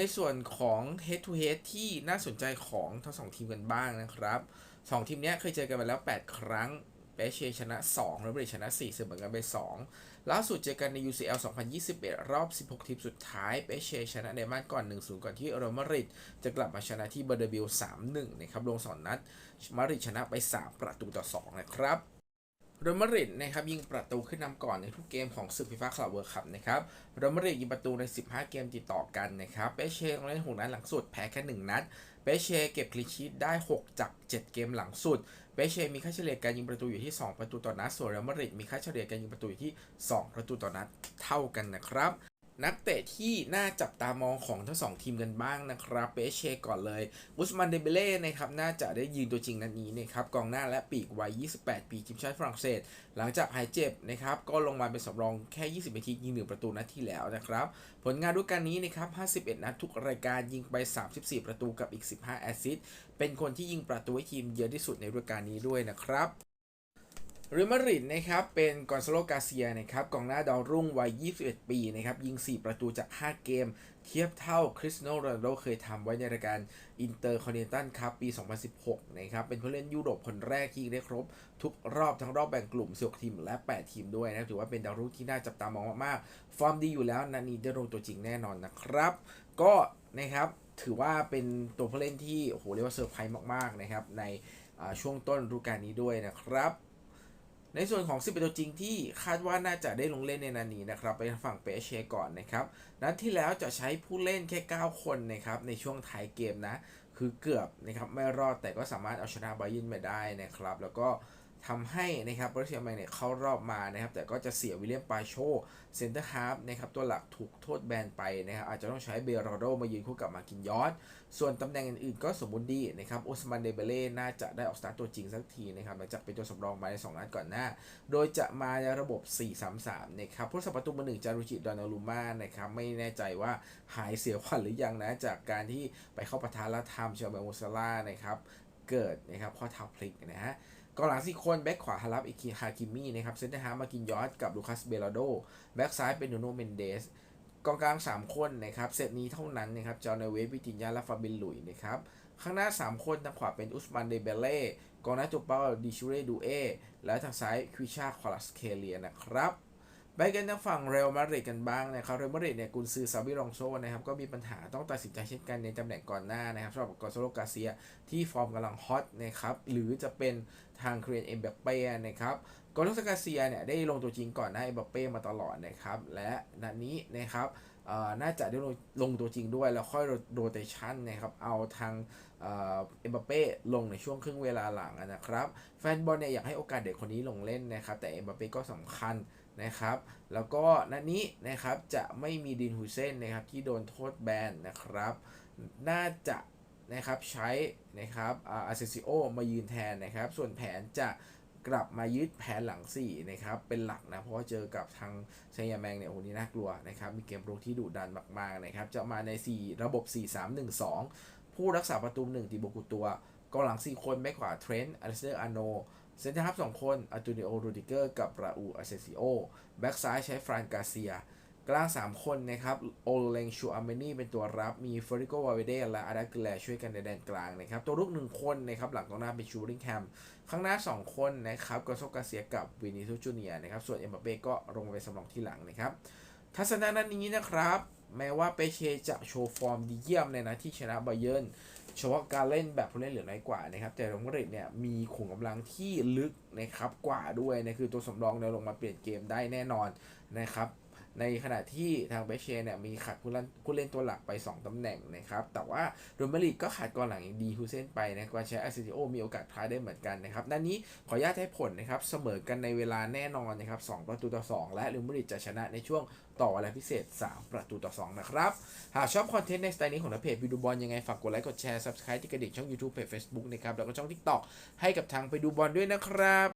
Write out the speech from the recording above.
ในส่วนของ head to head ที่น่าสนใจของทั้งสองทีมกันบ้างนะครับสองทีมนี้เคยเจอกันมาแล้ว 8 ครั้งเปเชชนะ2แล้วบริชนะ4เสมอกันไป 2 ล่าสุดเจอกันใน UCL 2021 รอบ 16 ทีมสุดท้ายเปเชชนะในบ้านก่อน 1-0 ก่อนที่เรอัลมาดริดจะกลับมาชนะที่เบอร์เดบิล3-1 นะครับลง2นัดมาดริดชนะไป 3 ประตูต่อ 2 นะครับ เรอัลมาริดนะครับยิงประตูขึ้นนำก่อนในทุกเกมของศึกฟีฟ่าคลับเวิร์คัพนะครับเรอัลมาริดยิงประตูใน 15 เกมติดต่อกันนะครับเปเช่ลงเล่นหกนัดหลังสุดแพ้แค่1นัดเปเช่เก็บคลีชีตได้ 6 จาก 7 เกมหลังสุดเปเช่มีค่าเฉลี่ยการยิงประตูอยู่ที่ 2 ประตูต่อนัดส่วนเรอัลมาริดมีค่าเฉลี่ยการยิงประตูอยู่ที่ 2 ประตูต่อนัดเท่ากันนะครับ นักเตะที่น่าจับตามองของทั้งสองทีมกันบ้างนะครับเปเชก่อนเลยอุสมันเดเบเล่นะครับน่าจะได้ยืนตัวจริงนัดนี้นะครับกองหน้าและปีกวัย 28 ปีทีมชาติฝรั่งเศส หลังจากหายเจ็บนะครับก็ลงมาเป็นสำรองแค่ 20 นาทียิง1ประตูนัดที่แล้วนะครับ ผลงานด้วยกันนี้นะครับ 51 นัดทุกรายการยิงไป 34 ประตูกับอีก 15 แอสซิสต์เป็นคนที่ยิงประตูให้ทีมเยอะที่สุดในฤดูกาลนี้ด้วยนะครับ เรอัลมาดริดนะครับเป็นกอนซาโลกาเซียนะครับกองหน้าดาวรุ่งวัย 21 ปีนะครับยิง 4 ประตูจาก 5 เกม เทียบเท่าคริสโนโรนัลโดเคยทำไว้ในรายการอินเตอร์คอนเนนตัลคัพปี 2016 นะครับเป็นผู้เล่นยุโรปคนแรกที่ได้ครบ ทุกรอบทั้งรอบแบ่งกลุ่ม16ทีมและ 8 ทีมด้วยนะถือว่าเป็นดาวรุ่งที่น่าจับตามองมากๆ ฟอร์มดีอยู่แล้วนันนี้ได้ลงตัวจริงแน่นอนนะครับ ก็นะครับถือว่าเป็นตัวผู้เล่นที่โอ้โหเรียกว่าเซอร์ไพรส์มากๆนะครับในช่วงต้นฤดูกาลนี้ด้วยนะครับ ในส่วนของ10เป็นตัวจริงที่คาดว่าน่าจะได้ลงเล่นในนันนี้นะครับไปฝั่งเปเชก่อนนะครับ นัดที่แล้วจะใช้ผู้เล่นแค่ 9 คนนะครับในช่วงท้ายเกมนะ คือเกือบนะครับไม่รอดแต่ก็สามารถเอาชนะบายินมาได้นะครับ แล้วก็ ทำให้นะครับบริเซียแมงเนี่ยเข้ารอบมานะครับ แต่ก็จะเสียวิลเลียมปาโชเซนเตอร์ฮาร์ฟนะครับตัวหลักถูกโทษแบนไปนะครับ อาจจะต้องใช้เบรโรโดมายืนคู่กับมากินยอสส่วนตำแหน่งอื่นๆก็สมบูรณ์ดีนะครับอุสมันเดเบเล่น่าจะได้ออกสตาร์ตัวจริงสักทีนะครับหลังจากเป็นตัวสำรองมาใน2นัดก่อนหน้า โดยจะมาในระบบ 4-3-3 นะครับผู้สัประตูมือหนึ่งจารุจิดอนารูมานะครับไม่แน่ใจว่าหายเสียขวัญหรือยังนะจากการที่ไปเข้าปะทะและทำเชลเบลมูซาร่านะครับ เกิดนะครับข้อเท้าพลิกนะฮะกองหลังสี่คนแบ็คขวาฮารับอิคิฮาคิมินะครับเซนเตอร์ฮามากินยอสกับลูคัสเบลาโดแบ็คซ้ายเป็นโนโนเมนเดสกองกลาง 3 คนนะครับเซตนี้เท่านั้นนะครับจอห์นเวสวิตินยาและฟาบินหลุยนะครับข้างหน้า 3 คนทางขวาเป็นอุสมันเดเบเล่กองหน้าตัวเปาดิชูเรดูเอและทางซ้ายควิชาควาลัสเคเลียนะครับ ไปกันทางฝั่งเรอัลมาดริดกันบ้างนะครับเรอัลมาดริดเนี่ยกุนซือซาบิรองโซนะครับก็มีปัญหาต้องตัดสินใจเช่นกันในตำแหน่งก่อนหน้านะครับสำหรับกอนโซโลกาเซียที่ฟอร์มกำลังฮอตนะครับหรือจะเป็นทางเครียนเอ็มเบเป้นะครับกอลกาเซียเนี่ยได้ลงตัวจริงก่อนหน้าเอ็มบัปเป้มาตลอดนะครับและนัดนี้นะครับน่าจะได้ลงตัวจริงด้วยแล้วค่อยโรเตชันนะครับเอาทางเอ่อเอ็มบัปเป้ลงในช่วงครึ่งเวลาหลังนะครับ แฟนบอลเนี่ยอยากให้โอกาสเด็กคนนี้ลงเล่นนะครับแต่เอ็มบัปเป้ก็สำคัญ นะครับ แล้วก็นัดนี้นะครับจะไม่มีดินฮุเซนนะครับที่โดนโทษแบนนะครับ น่าจะนะครับใช้นะครับอาเซซิโอมายืนแทนนะครับ ส่วนแผนจะกลับมายึดแผนหลัง4นะครับเป็นหลักนะ เพราะว่าเจอกับทางเซยาแมงเนี่ยโอ้นี่น่ากลัวนะครับมีเกมรุกที่ดุดันมากๆนะครับจะมาใน 4 ระบบ 4-3-1-2 ผู้รักษาประตู 1 ติโบกุตัวกองหลัง 4 คนแบ็คขวาเทรนต์อเลสเตอร์อาโน เซนเตอร์ฮับ2คนอัตูนิโอรูดิเกอร์กับราอูอาเซซิโอแบ็คซ้ายใช้ฟรานกาเซีย กลาง 3 คนนะครับ โอเลงชูอาร์เมนี่เป็นตัวรับมีเฟริโกวาเวเดและอาดาเกลช่วยกันในแดนกลางนะครับ ตัวรุก 1 คนนะครับหลังกองหน้าเป็นชูริงแฮมข้างหน้า 2 คนนะครับกอโซกาเซียกับวินิทูจูเนียนะครับส่วนเอ็มบัปเป้ก็ลงมาเป็นสำรองที่หลังนะครับ ทัศนะนั้นี้นะครับ แม้ว่าเปเชจะโชว์ฟอร์มดีเยี่ยมในนัดที่ชนะบเยิร์นเฉพาะการเล่นแบบผู้เล่นเหลือน้อยกว่านะครับ แต่โรมาดริดเนี่ยมีขุมกำลังที่ลึกนะครับกว่าด้วยนะคือตัวสำรองเนี่ยลงมาเปลี่ยนเกมได้แน่นอนนะครับ ในขณะที่ทางเบเชเนี่ยมีขาดผู้เล่นผู้เล่นตัวหลักไป 2ตำแหน่งนะครับ แต่ว่าโรมาริดก็ขาดกองหลังอย่างดีฮูเซนไปนะกวารใช้อาซิติโอมีโอกาสพลาดได้เหมือนกันนะครับนัดนนี้ขออนุญาตให้ผลนะครับเสมอกันในเวลาแน่นอนนะครับ2ประตูต่อ 2 และโรมาริดจะชนะในช่วงต่อเวลาพิเศษ 3 ประตูต่อ 2 นะครับ หากชอบคอนเทนต์ในสไตล์นี้ของทาเพจวิดูบอลยังไง ฝากกดไลค์กดแชร์ subscribe ที่กระดิ่งช่อง YouTube เพจ Facebook นะครับ แล้วก็ช่อง TikTok ให้กับทางไปดูบอลด้วยนะครับ